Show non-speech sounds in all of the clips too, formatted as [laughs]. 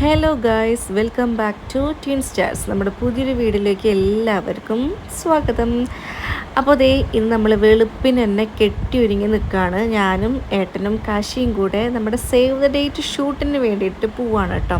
Hello guys welcome back to twin stars നമ്മുടെ പുതിയൊരു വീഡിയോയിലേക്ക് എല്ലാവർക്കും സ്വാഗതം. അപ്പോൾ അതേ ഇന്ന് നമ്മൾ വെളുപ്പിന് തന്നെ കെട്ടി ഒരുങ്ങി നിൽക്കുകയാണ് ഞാനും ഏട്ടനും കാശിയും കൂടെ നമ്മുടെ സേവ് ദ ഡേറ്റ് ഷൂട്ടിന് വേണ്ടിയിട്ട് പോവാണ് കേട്ടോ.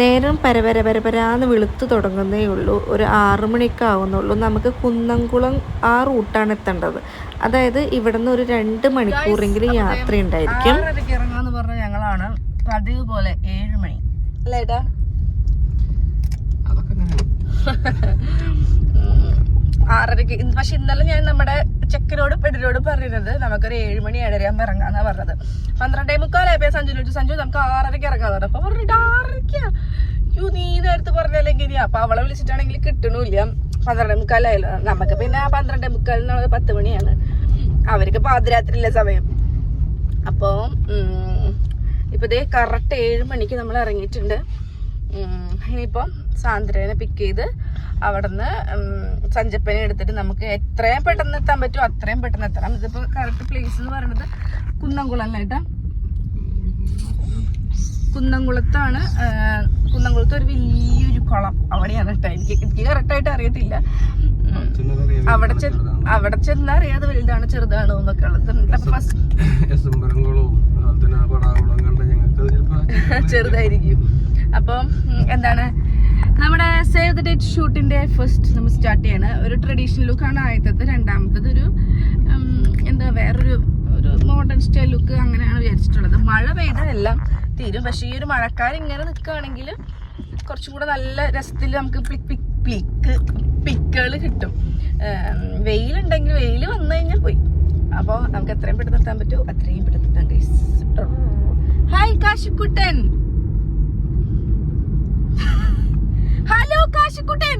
നേരം പരപര പരപരാന്ന് വെളുത്തു തുടങ്ങുന്നേ ഉള്ളൂ. ഒരു ആറു മണിയൊക്കെ ആവുന്നുള്ളൂ. നമുക്ക് കുന്നംകുളം ആ റൂട്ടാണ് എത്തേണ്ടത്. അതായത് ഇവിടുന്ന് ഒരു രണ്ട് മണിക്കൂറെങ്കിലും യാത്ര ഉണ്ടായിരിക്കും ഇറങ്ങാന്ന് പറഞ്ഞ ഞങ്ങളാണ് പതിവ് പോലെ ഏഴ് മണി. അല്ലേ ഏട്ടാ. ആറരയ്ക്ക് പക്ഷെ ഇന്നലെ ഞാൻ നമ്മുടെ ചെക്കനോട് പെടിനോട് പറയുന്നത് നമുക്കൊരു ഏഴുമണി മണി ഏഴര ആകുമ്പോൾ ഇറങ്ങാന്നാ പറഞ്ഞത്. പന്ത്രണ്ടേ മുക്കാലായപ്പോ സഞ്ജു ചോദിച്ചു സഞ്ജു നമുക്ക് ആറരയ്ക്ക് ഇറങ്ങാന്ന് പറഞ്ഞു. അപ്പൊ പറഞ്ഞിട്ട് ആറരയ്ക്കാ? യു നീ നേരത്തെ പറഞ്ഞല്ലെങ്കിൽ അപ്പൊ അവളെ വിളിച്ചിട്ടാണെങ്കിൽ കിട്ടണില്ല. പന്ത്രണ്ടേ മുക്കാലായല്ലോ. നമുക്ക് പിന്നെ പന്ത്രണ്ടേ മുക്കാലിനുള്ളത് പത്ത് മണിയാണ്. അവർക്ക് പാതിരാത്രിയിലെ സമയം. അപ്പോൾ ഇപ്പൊ ഇതേ കറക്റ്റ് ഏഴ് മണിക്ക് നമ്മൾ ഇറങ്ങിയിട്ടുണ്ട്. ഇനിയിപ്പം സാന്ദ്രനെ പിക്ക് ചെയ്ത് അവിടുന്ന് സഞ്ചപ്പനെ എടുത്തിട്ട് നമുക്ക് എത്രയും പെട്ടെന്ന് എത്താൻ പറ്റുമോ അത്രയും പെട്ടെന്ന് എത്തണം. ഇതിപ്പോ കറക്റ്റ് പ്ലേസ് എന്ന് പറയുന്നത് കുന്നംകുളം അല്ല ഏട്ടാ കുന്നംകുളത്താണ് കുന്നംകുളത്ത് ഒരു വലിയൊരു കുളം അവിടെയാണ് കേട്ടോ. എനിക്ക് എനിക്ക് കറക്റ്റായിട്ട് അറിയത്തില്ല. അവിടെ ചെ അവിടെ ചെന്നാൽ അറിയാതെ വലുതാണ് ചെറുതാണോ എന്നൊക്കെ ഉള്ളത്. ഫസ്റ്റ് എസുംബരംകുളവും അതുപോലെ തന്നെ പടാകുളം കണ്ട ഞങ്ങൾക്ക് ചിലപ്പോ [laughs] ചെറുതായിരിക്കും. അപ്പം എന്താണ്? നമ്മുടെ സേവ് ദ ഡേറ്റ് ഷൂട്ടിന്റെ ഫസ്റ്റ് നമ്മൾ സ്റ്റാർട്ട് ചെയ്യാണ്. ഒരു ട്രഡീഷണൽ ലുക്കാണ് ആദ്യത്തത് രണ്ടാമത്തത് ഒരു എന്താ വേറൊരു ഒരു മോഡേൺ സ്റ്റൈൽ ലുക്ക് അങ്ങനെയാണ് വിചാരിച്ചിട്ടുള്ളത്. മഴ പെയ്തതെല്ലാം തീരും. പക്ഷേ ഈ ഒരു മഴക്കാലം ഇങ്ങനെ നിൽക്കുകയാണെങ്കിൽ കുറച്ചും കൂടെ നല്ല രസത്തിൽ നമുക്ക് പ്ലിക് പിക് പ്ലിക്ക് പിക്കുകൾ കിട്ടും. വെയിലുണ്ടെങ്കിൽ വെയിൽ വന്നു കഴിഞ്ഞാൽ പോയി. അപ്പോൾ നമുക്ക് എത്രയും പെട്ടെന്ന് എത്താൻ പറ്റുമോ അത്രയും പെട്ടെന്ന് എത്താൻ guys hi Kashikuttan. [laughs] Hello Kashikuttan.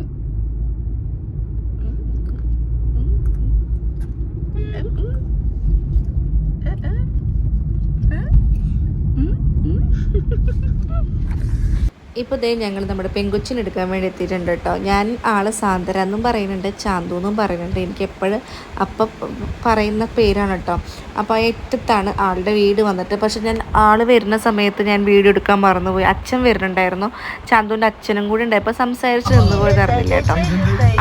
ഇപ്പോൾ ദേ ഞങ്ങൾ നമ്മുടെ പെങ്കൊച്ചിന് എടുക്കാൻ വേണ്ടി എത്തിയിട്ടുണ്ട് കേട്ടോ ഞാൻ ആൾ സാന്ദ്ര എന്നും പറയുന്നുണ്ട് ചാന്തു എന്നും പറയുന്നുണ്ട്. എനിക്ക് എപ്പോഴും അപ്പം പറയുന്ന പേരാണ് കേട്ടോ അപ്പോൾ ഏറ്റത്താണ് ആളുടെ വീട് വന്നിട്ട്. പക്ഷെ ഞാൻ ആൾ വരുന്ന സമയത്ത് ഞാൻ വീഡിയോ എടുക്കാൻ മറന്നുപോയി. അച്ഛൻ വരുന്നുണ്ടായിരുന്നു. ചാന്തുവിന്റെ അച്ഛനും കൂടി ഉണ്ടായപ്പോൾ സംസാരിച്ച് നിന്ന് പോയത് അറിയില്ല കേട്ടോ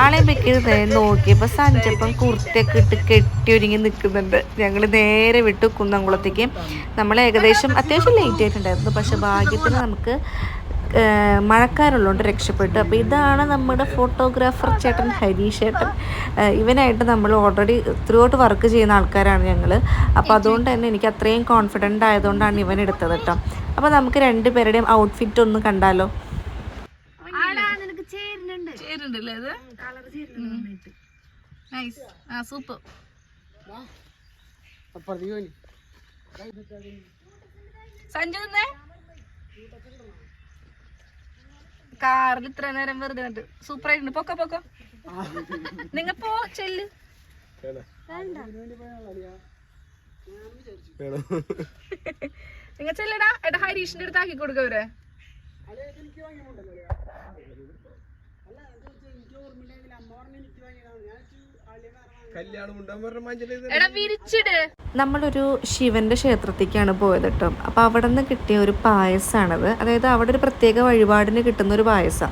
ആളെ വെക്കരുത് നോക്കിയപ്പോൾ സഞ്ചപ്പം കുർത്തിയൊക്കെ ഇട്ട് കെട്ടി ഒരുങ്ങി നിൽക്കുന്നുണ്ട്. ഞങ്ങൾ നേരെ വിട്ടു കുന്നംകുളത്തേക്ക്. നമ്മൾ ഏകദേശം അത്യാവശ്യം ലേറ്റ് ആയിട്ടുണ്ടായിരുന്നു. പക്ഷെ ഭാഗ്യത്തിന് നമുക്ക് മഴക്കാരുള്ളതുകൊണ്ട് രക്ഷപ്പെട്ടു. അപ്പോൾ ഇതാണ് നമ്മുടെ ഫോട്ടോഗ്രാഫർ ചേട്ടൻ ഹരീഷ് ചേട്ടൻ. ഇവനായിട്ട് നമ്മൾ ഓൾറെഡി ത്രൂ ഔട്ട് വർക്ക് ചെയ്യുന്ന ആൾക്കാരാണ് ഞങ്ങൾ അപ്പോൾ അതുകൊണ്ട് തന്നെ എനിക്ക് അത്രയും കോൺഫിഡന്റ് ആയതുകൊണ്ടാണ് ഇവൻ എടുത്തത് കേട്ടോ അപ്പോൾ നമുക്ക് രണ്ടുപേരുടെയും ഔട്ട്ഫിറ്റ് ഒന്ന് കണ്ടാലോ? ചേരുന്നുണ്ടല്ലേ ഇത് നൈസ് ആ സൂപ്പർ സഞ്ജു നിന്നേ കാറിൽ ഇത്ര നേരം വെറുതെ കണ്ട് സൂപ്പർ ആയിട്ടുണ്ട്. പൊക്കോ പൊക്കോ. നിങ്ങ പോ ചെല്ല്. നിങ്ങ ചെല്ലടാ. എടാ ഹരീഷിന്റെ അടുത്ത് ആക്കി കൊടുക്ക നമ്മളൊരു ശിവന്റെ ക്ഷേത്രത്തേക്കാണ് പോയത് കേട്ടോ അപ്പോൾ അവിടെ നിന്ന് കിട്ടിയ ഒരു പായസമാണത് അതായത് അവിടെ ഒരു പ്രത്യേക വഴിപാടിന് കിട്ടുന്ന ഒരു പായസം.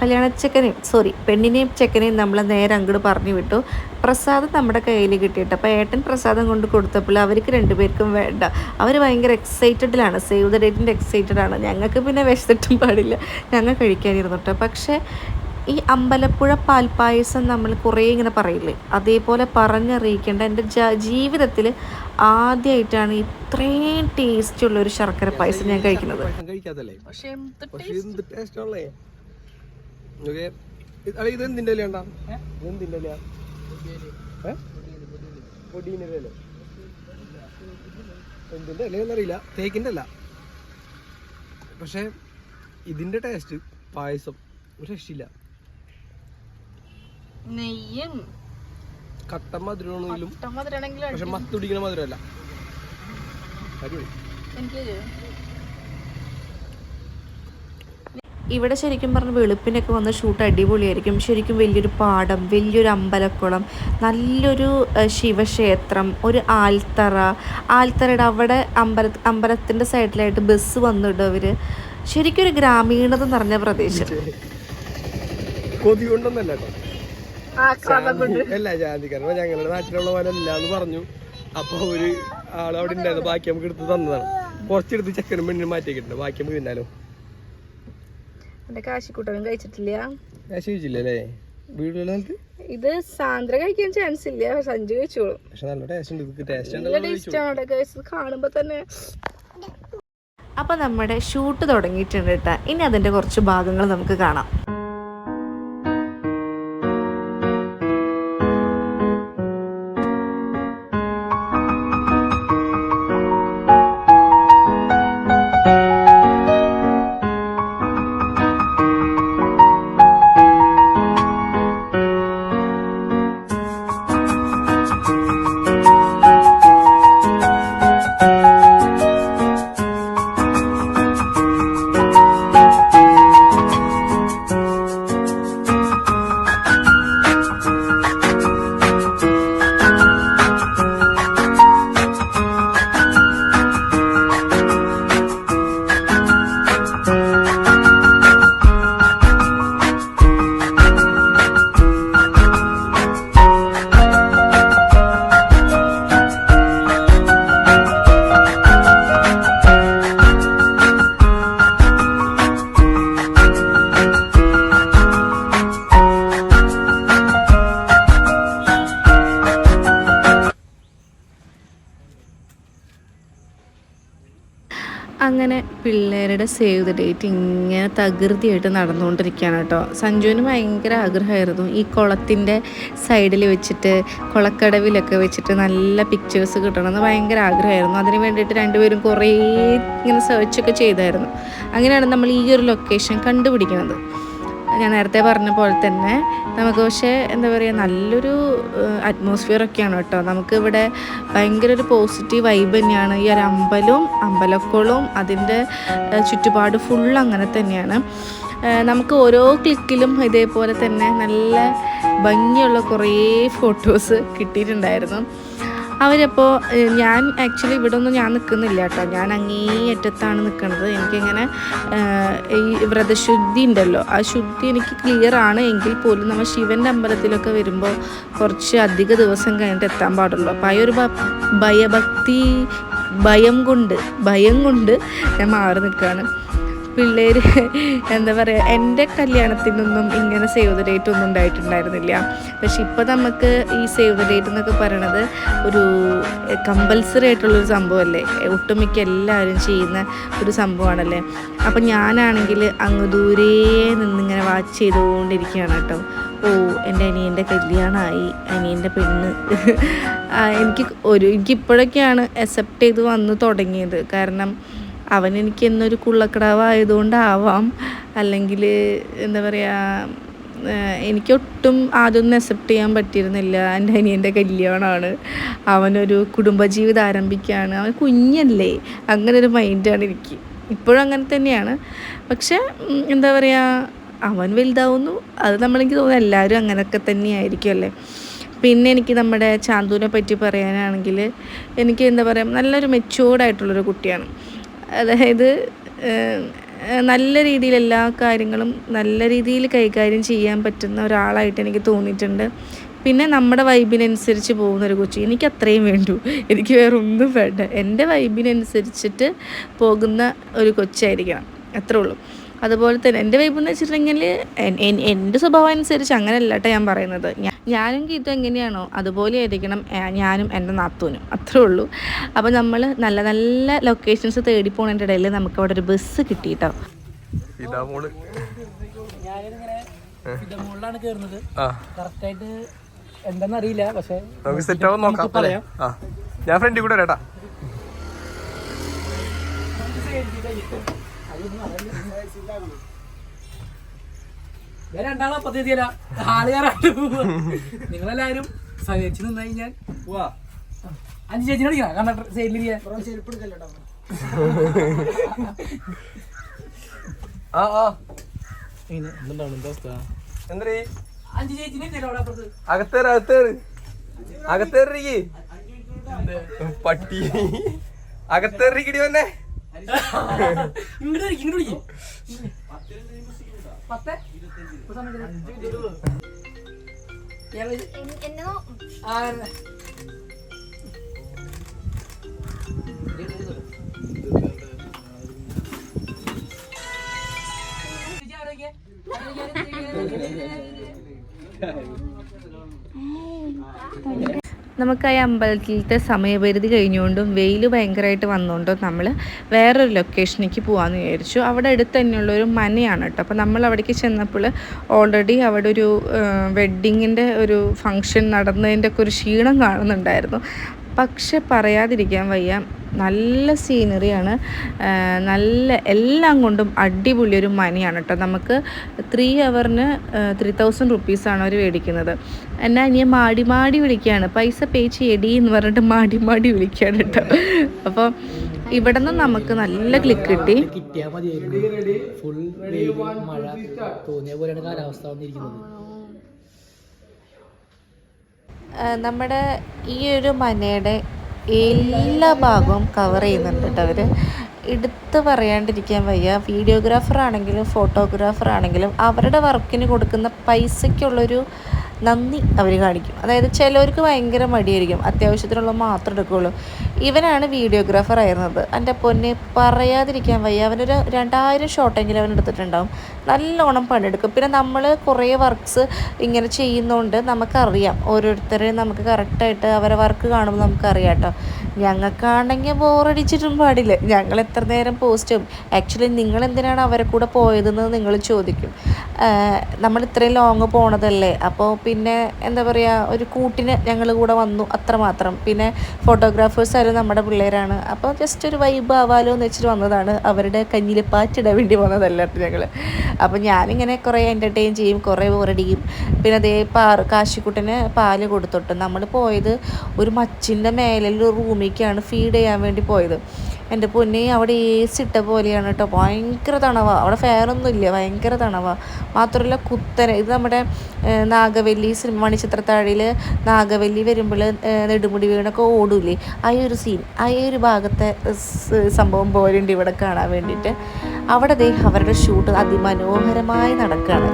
കല്യാണച്ചക്കനെയും സോറി പെണ്ണിനെയും ചെക്കനെയും നമ്മൾ നേരെ അങ്ങോട്ട് പറഞ്ഞു വിട്ടു. പ്രസാദം നമ്മുടെ കയ്യിൽ കിട്ടിയിട്ട്. അപ്പോൾ ഏട്ടൻ പ്രസാദം കൊണ്ട് കൊടുത്തപ്പോൾ അവർക്ക് രണ്ടുപേർക്കും വേണ്ട. അവർ ഭയങ്കര എക്സൈറ്റഡിലാണ് സേവ് ദ ഡേറ്റിന്റെ എക്സൈറ്റഡാണ് ആണ്. ഞങ്ങൾക്ക് പിന്നെ വിശത്തിട്ടും പാടില്ല. ഞങ്ങൾ കഴിക്കാനിരുന്നു കേട്ടോ പക്ഷേ ഈ അമ്പലപ്പുഴ പാൽപ്പായസം നമ്മൾ കുറേ ഇങ്ങനെ പറയില്ലേ? അതേപോലെ പറഞ്ഞറിയിക്കേണ്ട എന്റെ ജ- ജീവിതത്തിൽ ആദ്യമായിട്ടാണ് ഇത്രയും ടേസ്റ്റ് ഉള്ള ഒരു ശർക്കര പായസം ഞാൻ കഴിക്കുന്നത്. പക്ഷേ കഴിക്കാത്തല്ലേ? പക്ഷെ എന്ത് പക്ഷെ എന്ത് ടേസ്റ്റ് ഉള്ളേ ഓക്കെ ഇത് എന്തിന്റെ ഇലയാണ്ടാ? ഇത് എന്തിന്റെ ഇലയാ? ഏ? ഇലയല്ലേ? എന്തിന്റെ ഇലയെന്നറിയില്ല. തേക്കിന്റെ അല്ല പക്ഷെ ഇതിന്റെ ടേസ്റ്റ് പായസം. ഒരു രക്ഷയില്ല. നെയ്യും കട്ട മധുരമാണെങ്കിലും പക്ഷെ മത്തുടിക്കണ മധുരമല്ല. അടിപൊളി. എനിക്ക് ഇവിടെ ശരിക്കും പറഞ്ഞ വെളുപ്പിനൊക്കെ വന്ന് ഷൂട്ട് അടിപൊളിയായിരിക്കും. ശരിക്കും വലിയൊരു പാടം വലിയൊരു അമ്പലക്കുളം നല്ലൊരു ശിവക്ഷേത്രം ഒരു ആൽത്തറ. ആൽത്തറയുടെ അവിടെ അമ്പല അമ്പലത്തിന്റെ സൈഡിലായിട്ട് ബസ് വന്നിടും അവർ ശരിക്കും ഒരു ഗ്രാമീണത നിറഞ്ഞ പ്രദേശം. കൊതി കൊണ്ടൊന്നല്ല കേട്ടോ. അല്ല ജാതിക്കാരൻ ഞങ്ങളുടെ നാട്ടിലുള്ള പോലെ അല്ല എന്ന് പറഞ്ഞു. അപ്പൊ ഒരു ആൾ അവിടെ ഉണ്ടായിരുന്നു. ബാക്കി നമുക്ക് എടുത്ത് തന്നതാണ്. കുറച്ചെടുത്ത് ചെക്കനും പെണ്ണിനും മാറ്റിയിട്ടുണ്ട് ബാക്കി നമുക്ക് തിന്നാലോ? എന്റെ കാശിക്കൂട്ടനും കഴിച്ചിട്ടില്ല. കാശി വീടുകളിൽ ഇത് സാന്ദ്ര കഴിക്കാൻ ചാൻസ് ഇല്ല. സഞ്ജു കഴിച്ചോളും. പക്ഷെ നല്ല ടേസ്റ്റ് ഉണ്ട്. Taste taste. കാണുമ്പോ തന്നെ അപ്പോൾ നമ്മുടെ ഷൂട്ട് തുടങ്ങിയിട്ടുണ്ട് കേട്ടോ ഇനി അതിന്റെ കുറച്ച് ഭാഗങ്ങൾ നമുക്ക് കാണാം. അങ്ങനെ പിള്ളേരുടെ സേവ് ദ ഡേറ്റ് ഇങ്ങനെ തകൃതിയായിട്ട് നടന്നുകൊണ്ടിരിക്കുകയാണ് കേട്ടോ. സഞ്ജുവിന് ഭയങ്കര ആഗ്രഹമായിരുന്നു. ഈ കുളത്തിന്റെ സൈഡിൽ വെച്ചിട്ട് കുളക്കടവിലൊക്കെ വെച്ചിട്ട് നല്ല പിക്ചേഴ്സ് കിട്ടണമെന്ന് ഭയങ്കര ആഗ്രഹമായിരുന്നു. അതിന് വേണ്ടിയിട്ട് രണ്ടുപേരും കുറേ ഇങ്ങനെ സെർച്ചൊക്കെ ചെയ്തായിരുന്നു. അങ്ങനെയാണ് നമ്മൾ ഈ ഒരു ലൊക്കേഷൻ കണ്ടുപിടിക്കുന്നത്. ഞാൻ നേരത്തെ പറഞ്ഞ പോലെ തന്നെ നമുക്ക് പക്ഷേ എന്താ പറയുക നല്ലൊരു അറ്റ്മോസ്ഫിയർ ഒക്കെയാണ് കേട്ടോ. നമുക്ക് ഇവിടെ ഭയങ്കര ഒരു പോസിറ്റീവ് വൈബ് തന്നെയാണ്. ഈ ഒരു അമ്പലവും അമ്പലക്കുളവും അതിന്റെ ചുറ്റുപാട് ഫുൾ അങ്ങനെ തന്നെയാണ്. നമുക്ക് ഓരോ ക്ലിക്കിലും ഇതേപോലെ തന്നെ നല്ല ഭംഗിയുള്ള കുറേ ഫോട്ടോസ് കിട്ടിയിട്ടുണ്ടായിരുന്നു. അവരപ്പോൾ ഞാൻ ആക്ച്വലി ഇവിടെ ഒന്നും ഞാൻ നിൽക്കുന്നില്ല കേട്ടോ. ഞാൻ അങ്ങേയറ്റത്താണ് നിൽക്കുന്നത് എനിക്കിങ്ങനെ ഈ വ്രതശുദ്ധി ഉണ്ടല്ലോ. ആ ശുദ്ധി എനിക്ക് ക്ലിയർ ആണ് എങ്കിൽ പോലും നമ്മൾ ശിവന്റെ അമ്പലത്തിലൊക്കെ വരുമ്പോൾ കുറച്ച് അധിക ദിവസം കഴിഞ്ഞിട്ട് എത്താൻ പാടുള്ളൂ. അപ്പോൾ ആ ഒരു ഭയഭക്തി ഭയം കൊണ്ട് ഭയം കൊണ്ട് ഞാൻ മാറി നിൽക്കുകയാണ് പിള്ളേർ എന്താ പറയുക എന്റെ കല്യാണത്തിനൊന്നും ഇങ്ങനെ സേവ് ദ ഡേറ്റ് ഒന്നും ഉണ്ടായിട്ടുണ്ടായിരുന്നില്ല. പക്ഷെ ഇപ്പോൾ നമുക്ക് ഈ സേവ് ദ ഡേറ്റ് എന്നൊക്കെ പറയണത് ഒരു കമ്പൽസറി ആയിട്ടുള്ളൊരു സംഭവമല്ലേ? ഒട്ടുമിക്ക എല്ലാവരും ചെയ്യുന്ന ഒരു സംഭവമാണല്ലേ? അപ്പം ഞാനാണെങ്കിൽ അങ്ങ് ദൂരെ നിന്നിങ്ങനെ വാച്ച് ചെയ്തുകൊണ്ടിരിക്കുകയാണ് കേട്ടോ. ഓ എന്റെ അനിയന്റെ കല്യാണമായി അനിയന്റെ പെണ്ണ്. എനിക്ക് ഒരു എനിക്കിപ്പോഴൊക്കെയാണ് അക്സെപ്റ്റ് ചെയ്ത് വന്ന് തുടങ്ങിയത്. കാരണം അവൻ എനിക്ക് എന്നൊരു കുള്ളക്കടാവായതുകൊണ്ടാവാം. അല്ലെങ്കിൽ എന്താ പറയുക എനിക്കൊട്ടും ആദ്യമൊന്നും അക്സെപ്റ്റ് ചെയ്യാൻ പറ്റിയിരുന്നില്ല. എന്റെ അനിയന്റെ കല്യാണമാണ്. അവനൊരു കുടുംബജീവിതം ആരംഭിക്കുകയാണ്. അവൻ കുഞ്ഞല്ലേ. അങ്ങനെ ഒരു മൈൻഡാണ് എനിക്ക്. ഇപ്പോഴും അങ്ങനെ തന്നെയാണ്. പക്ഷെ എന്താ പറയുക അവൻ വലുതാവുന്നു. അത് നമ്മളെനിക്ക് തോന്നുന്നു എല്ലാവരും അങ്ങനെയൊക്കെ തന്നെയായിരിക്കും അല്ലേ? പിന്നെ എനിക്ക് നമ്മുടെ ചാന്തുവിനെ പറ്റി പറയാനാണെങ്കിൽ എനിക്ക് എന്താ പറയുക നല്ലൊരു മെച്ചുവേർഡായിട്ടുള്ളൊരു കുട്ടിയാണ്. അതായത് നല്ല രീതിയിൽ എല്ലാ കാര്യങ്ങളും നല്ല രീതിയിൽ കൈകാര്യം ചെയ്യാൻ പറ്റുന്ന ഒരാളായിട്ട് എനിക്ക് തോന്നിയിട്ടുണ്ട്. പിന്നെ നമ്മുടെ വൈബിനനുസരിച്ച് പോകുന്ന ഒരു കൊച്ചി. എനിക്ക് അത്രയും വേണ്ടു. എനിക്ക് വേറെ ഒന്നും വേണ്ട. എന്റെ വൈബിനനുസരിച്ചിട്ട് പോകുന്ന ഒരു കൊച്ചായിരിക്കണം. അത്രേ ഉള്ളൂ. അതുപോലെ തന്നെ എന്റെ വൈബ് എന്ന് വെച്ചിട്ടുണ്ടെങ്കിൽ എൻ- എൻ- എന്റെ സ്വഭാവം അനുസരിച്ച് അങ്ങനെയല്ല കേട്ടോ ഞാൻ പറയുന്നത്. ഞാനും ഗീതും എങ്ങനെയാണോ അതുപോലെ ആയിരിക്കണം ഞാനും എന്റെ നാത്തൂനും. അത്രേ ഉള്ളൂ. അപ്പോൾ നമ്മൾ നല്ല നല്ല ലൊക്കേഷൻസ് തേടി പോകുന്നതിന്റെ ഇടയിൽ നമുക്ക് അവിടെ ഒരു ബസ് കിട്ടി കേട്ടോ ഇതാ മോൾ ഞാനിങ്ങനെ ഇതിന്റെ മുകളിലാണ് കേറുന്നത്. ആ. കറക്റ്റ് ആയിട്ട് എന്താന്ന് അറിയില്ല പക്ഷെ നമുക്ക് സെറ്റ് ആവാൻ നോക്കാം അല്ലേ? ആ. ഞാൻ ഫ്രണ്ടിൽ കൂടെ വരാട്ടാ ഞാൻ രണ്ടാളെ പദ്ധതിയല്ല ആളുകാരായിട്ട് നിങ്ങളെല്ലാരും സഹകരിച്ചു നിന്നായി ഞാൻ പോവാ. അഞ്ച് ചേച്ചിനെ വിളിക്കണം. കണ്ടക്ടർ സൈഡിൽ ആ ആ. എന്താ അഞ്ച് ചേച്ചിനെ അകത്തേറ് അകത്തേറ്. അകത്തേറിക്ക് പട്ടി. അകത്തേറിക്കിടി വന്നെ ഇങ്ങോട്ട് ഇങ്ങോട്ട് വിളിക്ക്. പത്ത്? ഇപ്പൊ നമുക്ക് ആ അമ്പലത്തിലത്തെ സമയപരിധി കഴിഞ്ഞുകൊണ്ടും വെയിൽ ഭയങ്കരമായിട്ട് വന്നുകൊണ്ടും നമ്മൾ വേറൊരു ലൊക്കേഷനിലേക്ക് പോകാമെന്ന് വിചാരിച്ചു. അവിടെ അടുത്ത് തന്നെയുള്ളൊരു മനയാണ് കേട്ടോ. അപ്പോൾ നമ്മൾ അവിടേക്ക് ചെന്നപ്പോൾ ഓൾറെഡി അവിടെ ഒരു വെഡ്ഡിങ്ങിന്റെ ഒരു ഫങ്ഷൻ നടന്നതിന്റെ ഒക്കെ ഒരു ക്ഷീണം കാണുന്നുണ്ടായിരുന്നു. പക്ഷെ പറയാതിരിക്കാൻ വയ്യ. നല്ല സീനറിയാണ് നല്ല എല്ലാം കൊണ്ടും അടിപൊളി ഒരു മണിയാണ് കേട്ടോ നമുക്ക് ത്രീ അവറിന് ത്രീ തൗസൻഡ് റുപ്പീസാണ് അവർ മേടിക്കുന്നത്. എന്നെ ഇനി മാടി മാടി വിളിക്കുകയാണ് പൈസ പേ ചെയ്യടി എന്ന് പറഞ്ഞിട്ട് മാടി മാടി വിളിക്കുകയാണ് കേട്ടോ അപ്പോൾ ഇവിടെ നിന്ന് നമുക്ക് നല്ല ക്ലിക്ക് കിട്ടി. കിട്ടിയാ മതിയായിരുന്നു. ഫുൾ വെയിൽ മഴ തോന്നിയ പോലെയാണ് കാലാവസ്ഥ വന്നിരിക്കുന്നത്. ആ, നമ്മുടെ ഈ ഒരു മനയുടെ എല്ലാ ഭാഗവും കവർ ചെയ്യുന്നുണ്ട് കേട്ടോ അവർ എടുത്ത് പറയാണ്ടിരിക്കാൻ വയ്യ. വീഡിയോഗ്രാഫർ ആണെങ്കിലും ഫോട്ടോഗ്രാഫർ ആണെങ്കിലും അവരുടെ വർക്കിന് കൊടുക്കുന്ന പൈസയ്ക്കുള്ളൊരു നന്ദി അവർ കാണിക്കും. അതായത് ചിലവർക്ക് ഭയങ്കര മടിയായിരിക്കും. അത്യാവശ്യത്തിനുള്ള മാത്രം എടുക്കുകയുള്ളൂ ഇവനാണ് വീഡിയോഗ്രാഫർ ആയിരുന്നത്. എന്റെ പൊന്നെ പറയാതിരിക്കാൻ വയ്യ. അവനൊരു രണ്ടായിരം ഷോട്ടെങ്കിലും അവൻ എടുത്തിട്ടുണ്ടാവും. നല്ലോണം പണിയെടുക്കും. പിന്നെ നമ്മൾ കുറേ വർക്ക്സ് ഇങ്ങനെ ചെയ്യുന്നതുകൊണ്ട് നമുക്കറിയാം. ഓരോരുത്തരെയും നമുക്ക് കറക്റ്റായിട്ട് അവരെ വർക്ക് കാണുമ്പോൾ നമുക്കറിയാം കേട്ടോ ഞങ്ങൾക്കാണെങ്കിൽ ബോറടിച്ചിട്ടും പാടില്ല. ഞങ്ങൾ എത്ര നേരം പോസ്റ്റ് ആക്ച്വലി നിങ്ങൾ എന്തിനാണ് അവരെ കൂടെ പോയതെന്ന് നിങ്ങൾ ചോദിക്കും. നമ്മൾ ഇത്രയും ലോങ് പോണതല്ലേ? അപ്പോൾ പിന്നെ എന്താ പറയുക ഒരു കൂട്ടിന് ഞങ്ങൾ കൂടെ വന്നു അത്രമാത്രം. പിന്നെ ഫോട്ടോഗ്രാഫേഴ്സ് ആയാലും നമ്മുടെ പിള്ളേരാണ്. അപ്പോൾ ജസ്റ്റ് ഒരു വൈബ് ആവാലോ എന്ന് വെച്ചിട്ട് വന്നതാണ്. അവരുടെ കഞ്ഞിൽ പാറ്റിടാൻ വേണ്ടി വന്നതല്ല ഞങ്ങൾ അപ്പോൾ ഞാനിങ്ങനെ കുറേ എന്റർടൈൻ ചെയ്യും കുറേ ബോറടിക്കും പിന്നെ അതേ പാർ കാശിക്കുട്ടന് പാൽ കൊടുത്തിട്ട് നമ്മൾ പോയത് ഒരു മച്ചിന്റെ മേലെ റൂമിലേക്കാണ് ഫീഡ് ചെയ്യാൻ വേണ്ടി പോയത്. എന്റെ പൊന്നെ അവിടെ എ സി ഇട്ട പോലെയാണ് കേട്ടോ. ഭയങ്കര തണവാണ് അവിടെ ഫെയറൊന്നും ഇല്ല. ഭയങ്കര തണവാണ് മാത്രമല്ല കുത്തനെ. ഇത് നമ്മുടെ നാഗവല്ലി സിനിമ മണിച്ചിത്രത്താഴിയിൽ നാഗവല്ലി വരുമ്പോൾ നെടുമുടി വീണൊക്കെ ഓടൂലേ? ആ ഒരു സീൻ ആ ഒരു ഭാഗത്തെ സംഭവം പോലെയുണ്ട് ഇവിടെ കാണാൻ വേണ്ടിയിട്ട്. അവിടെ ദേ അവരുടെ ഷൂട്ട് അതിമനോഹരമായി നടക്കുകയാണ്.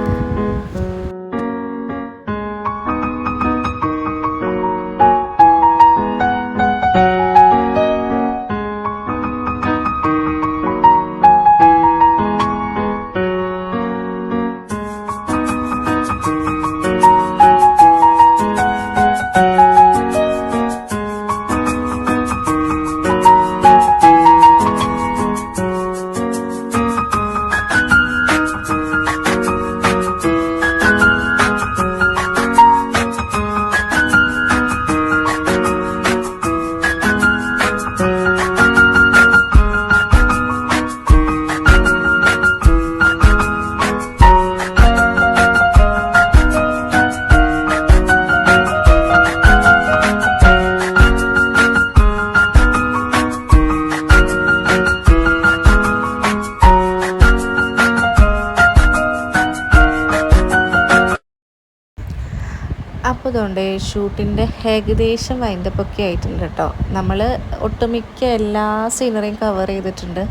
അപ്പോൾ അതുകൊണ്ട് ഷൂട്ടിന്റെ ഏകദേശം വൈൻഡപ്പൊക്കെ ആയിട്ടുണ്ട് കേട്ടോ. നമ്മൾ ഒട്ടുമിക്ക എല്ലാ സീനറിയും കവർ ചെയ്തിട്ടുണ്ട്.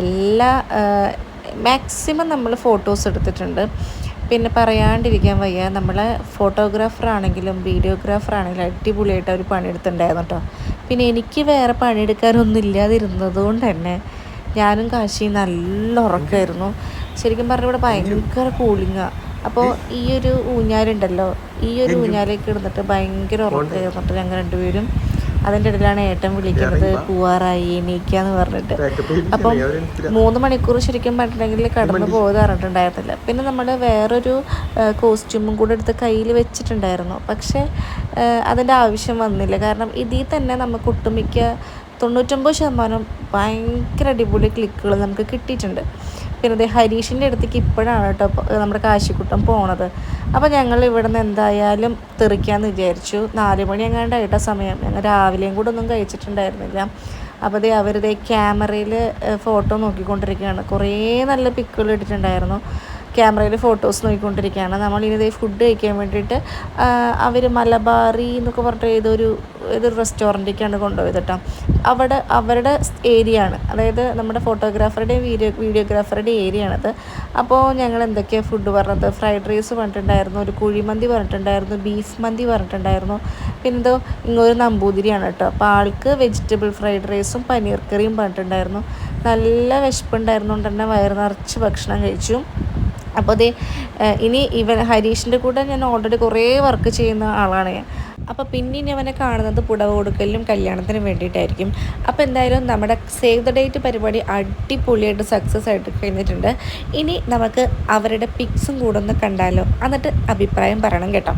എല്ലാ മാക്സിമം നമ്മൾ ഫോട്ടോസ് എടുത്തിട്ടുണ്ട്. പിന്നെ പറയാണ്ടിരിക്കാൻ വയ്യ നമ്മളെ ഫോട്ടോഗ്രാഫർ ആണെങ്കിലും വീഡിയോഗ്രാഫർ ആണെങ്കിലും അടിപൊളിയായിട്ട് അവർ പണിയെടുത്തിട്ടുണ്ടായിരുന്നു കേട്ടോ. പിന്നെ എനിക്ക് വേറെ പണിയെടുക്കാനൊന്നും ഇല്ലാതിരുന്നത് കൊണ്ട് തന്നെ ഞാനും കാശി നല്ല ഉറക്കമായിരുന്നു ശരിക്കും പറഞ്ഞാൽ ഇവിടെ ഭയങ്കര കൂളിങ്ങാണ് അപ്പോൾ ഈ ഒരു ഊഞ്ഞാലുണ്ടല്ലോ ഈ ഒരു ഊഞ്ഞാലേക്ക് ഇടുന്നിട്ട് ഭയങ്കര ഉറക്കമായിരുന്നിട്ട് ഞങ്ങൾ രണ്ടുപേരും അതിന്റെ ഇടയിലാണ് ഏട്ടൻ വിളിക്കുന്നത് പൂവാറായി എണീക്കാന്ന് പറഞ്ഞിട്ട്. അപ്പം മൂന്ന് മണിക്കൂർ ശരിക്കും പറഞ്ഞിട്ടുണ്ടെങ്കിൽ കടന്നു പോയത് പറഞ്ഞിട്ടുണ്ടായിരുന്നില്ല. പിന്നെ നമ്മൾ വേറൊരു കോസ്റ്റ്യൂമും കൂടെ എടുത്ത് കയ്യിൽ വെച്ചിട്ടുണ്ടായിരുന്നു. പക്ഷെ അതിന്റെ ആവശ്യം വന്നില്ല. കാരണം ഇതിൽ തന്നെ നമുക്ക് ഒട്ടുമിക്ക തൊണ്ണൂറ്റൊമ്പത് ശതമാനം ഭയങ്കര അടിപൊളി ക്ലിക്കുകൾ നമുക്ക് കിട്ടിയിട്ടുണ്ട്. പിന്നെ ദേ ഹരീഷിന്റെ അടുത്തേക്ക് ഇപ്പോഴാണ് കേട്ടോ നമ്മുടെ കാശിക്കുട്ടം പോണത്. അപ്പോൾ ഞങ്ങൾ ഇവിടെ നിന്ന് എന്തായാലും തെറിക്കാമെന്ന് വിചാരിച്ചു. നാല് മണി എങ്ങാണ്ടായിട്ട സമയം. ഞങ്ങൾ രാവിലെയും കൂടെ ഒന്നും കഴിച്ചിട്ടുണ്ടായിരുന്നില്ല. അപ്പോൾ അതേ അവരുടെ ക്യാമറയിൽ ഫോട്ടോ നോക്കിക്കൊണ്ടിരിക്കുകയാണ്. കുറേ നല്ല പിക്കുകൾ ഇട്ടിട്ടുണ്ടായിരുന്നു. ക്യാമറയിൽ ഫോട്ടോസ് നോക്കിക്കൊണ്ടിരിക്കുകയാണ്. നമ്മൾ ഇനി ഇതേ ഫുഡ് കഴിക്കാൻ വേണ്ടിയിട്ട് അവർ മലബാറി എന്നൊക്കെ പറഞ്ഞിട്ട് ഏതൊരു ഏതൊരു റെസ്റ്റോറന്റിലേക്കാണ് കൊണ്ടുപോയത് കേട്ടോ. അവിടെ അവരുടെ ഏരിയ ആണ് അതായത് നമ്മുടെ ഫോട്ടോഗ്രാഫറുടെയും വീഡിയോ വീഡിയോഗ്രാഫറുടെയും ഏരിയ ആണത് അപ്പോൾ ഞങ്ങൾ എന്തൊക്കെയാണ് ഫുഡ് പറഞ്ഞത്? ഫ്രൈഡ് റൈസ് പറഞ്ഞിട്ടുണ്ടായിരുന്നു ഒരു കുഴിമന്തി പറഞ്ഞിട്ടുണ്ടായിരുന്നു ബീഫ് മന്തി പറഞ്ഞിട്ടുണ്ടായിരുന്നു. പിന്നെ എന്തോ ഇങ്ങൊരു നമ്പൂതിരിയാണ് കേട്ടോ. അപ്പോൾ ആൾക്ക് വെജിറ്റബിൾ ഫ്രൈഡ് റൈസും പനീർ കറിയും പറഞ്ഞിട്ടുണ്ടായിരുന്നു. നല്ല വിശപ്പുണ്ടായിരുന്നുകൊണ്ട് തന്നെ വയറ് നിറച്ച് ഭക്ഷണം കഴിച്ചു. അപ്പോൾ ഇത് ഇനി ഇവൻ ഹരീഷിന്റെ കൂടെ ഞാൻ ഓൾറെഡി കുറേ വർക്ക് ചെയ്യുന്ന ആളാണ് ഞാൻ. അപ്പോൾ പിന്നെ ഇനി അവനെ കാണുന്നത് പുടവ കൊടുക്കലിനും കല്യാണത്തിനും വേണ്ടിയിട്ടായിരിക്കും. അപ്പോൾ എന്തായാലും നമ്മുടെ സേവ് ദ ഡേറ്റ് പരിപാടി അടിപൊളിയായിട്ട് സക്സസ് ആയിട്ട് കഴിഞ്ഞിട്ടുണ്ട്. ഇനി നമുക്ക് അവരുടെ പിക്സും കൂടെ ഒന്ന് കണ്ടാലോ. എന്നിട്ട് അഭിപ്രായം പറയണം കേട്ടോ.